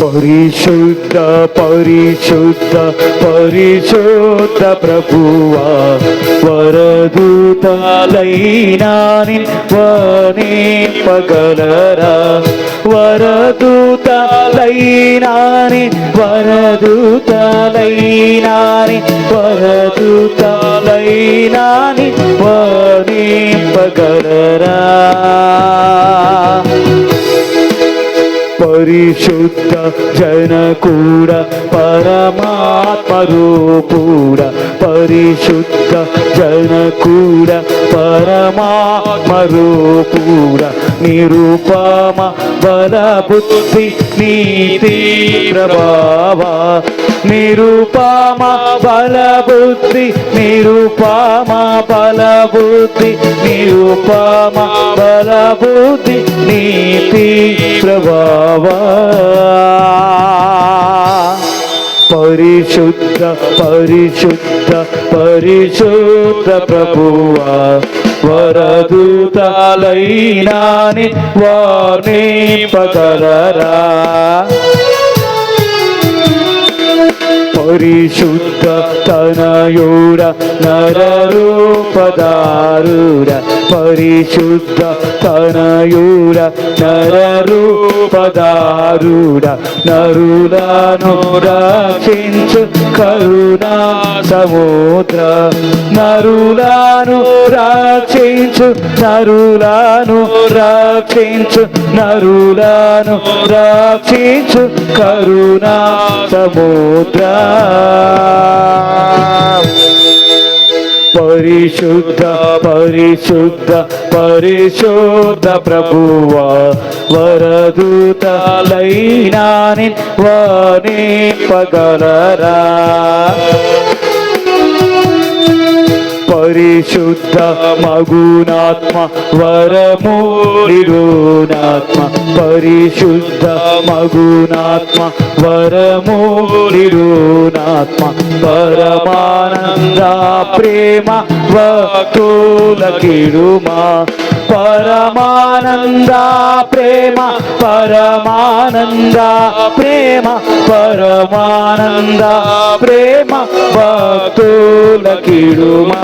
పరిశుద్ధ పరిశుద్ధ పరిశుద్ధ ప్రభువా. వరదూతలైనా పగలరా వరదూతలైనా వరదూతలైనా వరదూతలైనా పగలరా పరిశుద్ధ జన కూడా పరమాత్మ పరిశుద్ధ జన కూడా పరమాత్మ రూపుడ. బల బుద్ధి నీతి ప్రభావ. నిరుపమ బల బుద్ధి నిరుపమ బల బుద్ధి నిరుపమ బల బుద్ధి నీతి ప్రభావ. పరిశుద్ధ పరిశుద్ధ పరిశుద్ధ ప్రభువా. వరదూతాలైనాని వాణి పగలరా పరిశుద్ధ తనయుడ నరరూపదారుడ పరిశుద్ధ తనయుడ నరరూపదారుడ నరులను రక్షించు కరుణా సముద్ర. నరులను రక్షించు నరులను రక్షించు నరులను రక్షించు కరుణా సముద్ర. పరిశుద్ధ పరిశుద్ధ పరిశుద్ధ ప్రభువా వరదూతలైనా వాణి పగలరా పరిశుద్ధ మగునాత్మ వరము పరిశుద్ధ మగునాత్మ వరము పరమానంద ప్రేమ వకుల పరమానంద ప్రేమ పరమానంద ప్రేమ ప్రేమ పరమానంద ప్రేమ భక్తుల కిడుమా